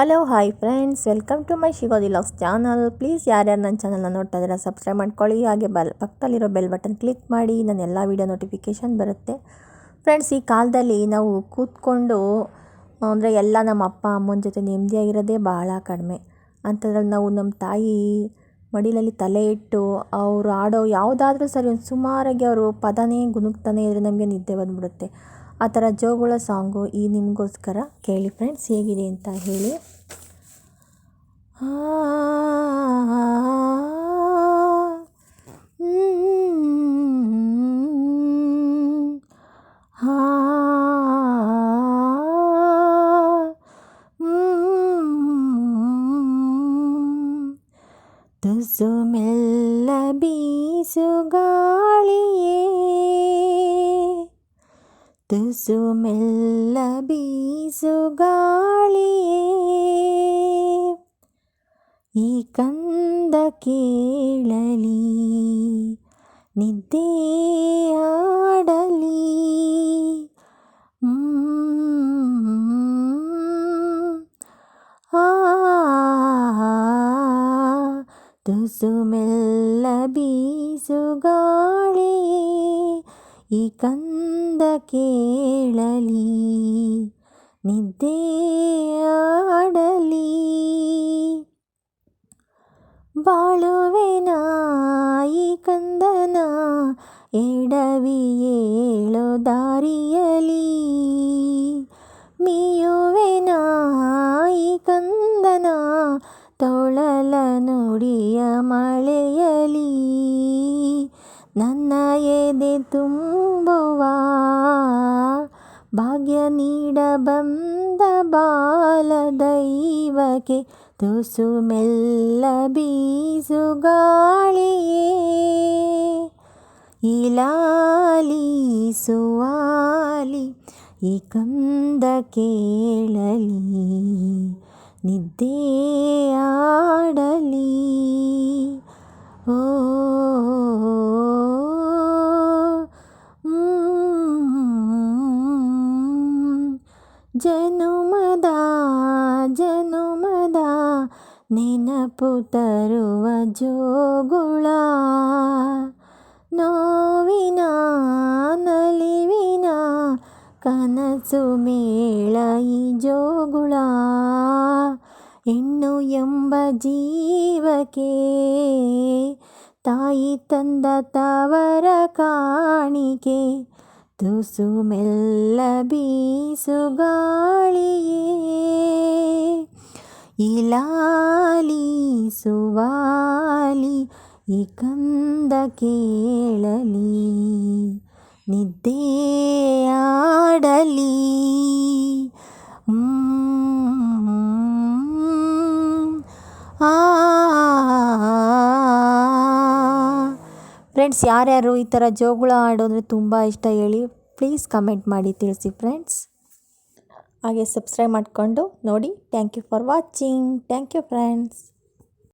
Hello hi friends welcome to my Shigodi logs channel please ಯಾರ್ಯಾರು ನನ್ನ ಚಾನಲ್ನ ನೋಡ್ತಾ ಇದ್ದೀರಾ ಸಬ್ಸ್ಕ್ರೈಬ್ ಮಾಡ್ಕೊಳ್ಳಿ. ಹಾಗೆ ಬಲ್ ಪಕ್ಕದಲ್ಲಿರೋ ಬೆಲ್ ಬಟನ್ ಕ್ಲಿಕ್ ಮಾಡಿ. ನನ್ನ ಎಲ್ಲ ವೀಡಿಯೋ ನೋಟಿಫಿಕೇಷನ್ ಬರುತ್ತೆ. ಫ್ರೆಂಡ್ಸ್ ಈ ಕಾಲದಲ್ಲಿ ನಾವು ಕೂತ್ಕೊಂಡು, ಅಂದರೆ ಎಲ್ಲ ನಮ್ಮ ಅಪ್ಪ, ಅಮ್ಮನ ಜೊತೆ ನೆಮ್ಮದಿಯಾಗಿರೋದೇ ಭಾಳ ಕಡಿಮೆ. ಅಂಥದ್ರಲ್ಲಿ ನಾವು ನಮ್ಮ ತಾಯಿ ಮಡಿಲಲ್ಲಿ ತಲೆ ಇಟ್ಟು, ಅವರು ಆಡೋ ಯಾವುದಾದ್ರೂ ಸರಿ, ಒಂದು ಸುಮಾರಾಗಿ ಅವರು ಪದನೇ ಗುಣಗ್ತಾನೆ ಇದ್ದರೆ ನಮಗೆ ನಿದ್ದೆ ಬಂದ್ಬಿಡುತ್ತೆ. ಆ ಥರ ಜೋಗುಳ ಸಾಂಗು ಈ ನಿಮಗೋಸ್ಕರ ಕೇಳಿ ಫ್ರೆಂಡ್ಸ್ ಹೇಗಿದೆ ಅಂತ ಹೇಳಿ ತುಸು ಮೆಲ್ಲ ಬೀಸು ಗಾಳಿಯೇ ತುಸು ಮೆಲ್ಲ ಬೀಸು ಗಾಳಿಯೇ ಈ ಕಂದ ಕೇಳಲಿ ನಿದ್ದೆ ಆಡಲಿ ತುಸು ಮೆಲ್ಲ ಬೀಸು ಗಾಳಿಯೇ ಈ ಕಂದ ಕೇಳಲಿ, ನಿದ್ದೆ ಆಡಲಿ. ಬಾಳುವೆನ ಈ ಕಂದನ, ಎಡವಿ ಏಳೋ ದಾರಿಯಲಿ. ಮೀಯುವೆನ ಈ ಕಂದನ, ತೊಳಲ ನುಡಿಯ ಮಳೆಯಲಿ. ನನ್ನ ಎದೆ ತುಂಬುವ ಭಾಗ್ಯ ನೀಡ ಬಂದ ಬಾಲ ದೈವಕ್ಕೆ ತುಸು ಮೆಲ್ಲ ಬೀಸು ಗಾಳಿಯೇ. ಇಲಾಲಿ ಸುವಾಲಿ ಈ ಕಂದ ಕೇಳಲಿ, ನಿದ್ದೆ ಆಡಲಿ. ಜನುಮದ ಜನುಮದ ನೆನಪು ತರುವ ಜೋಗುಳ ನೋವಿನ ನಲಿವಿನ ಕನಸು ಮೇಳ ಈ ಜೋಗುಳ ಹೆಣ್ಣು ಎಂಬ ಜೀವಕ್ಕೆ ತಾಯಿ ತಂದ ತವರ ಕಾಣಿಕೆ ತುಸು ಮೆಲ್ಲ ಬೀಸು ಗಾಳಿಯೇ. ಇಲಾಲಿ ಸುವಾಲಿ ಈ ಕಂದ ಕೇಳಲಿ. ನಿದ್ದೆ ಫ್ರೆಂಡ್ಸ್, ಯಾರ್ಯಾರು ಈ ಥರ ಜೋಗುಳ ಆಡೋದ್ರೆ ತುಂಬ ಇಷ್ಟ ಹೇಳಿ ಪ್ಲೀಸ್ ಕಮೆಂಟ್ ಮಾಡಿ ತಿಳಿಸಿ ಫ್ರೆಂಡ್ಸ್ ಹಾಗೆ ಸಬ್ಸ್ಕ್ರೈಬ್ ಮಾಡಿಕೊಂಡು ನೋಡಿ. Thank you for watching thank you friends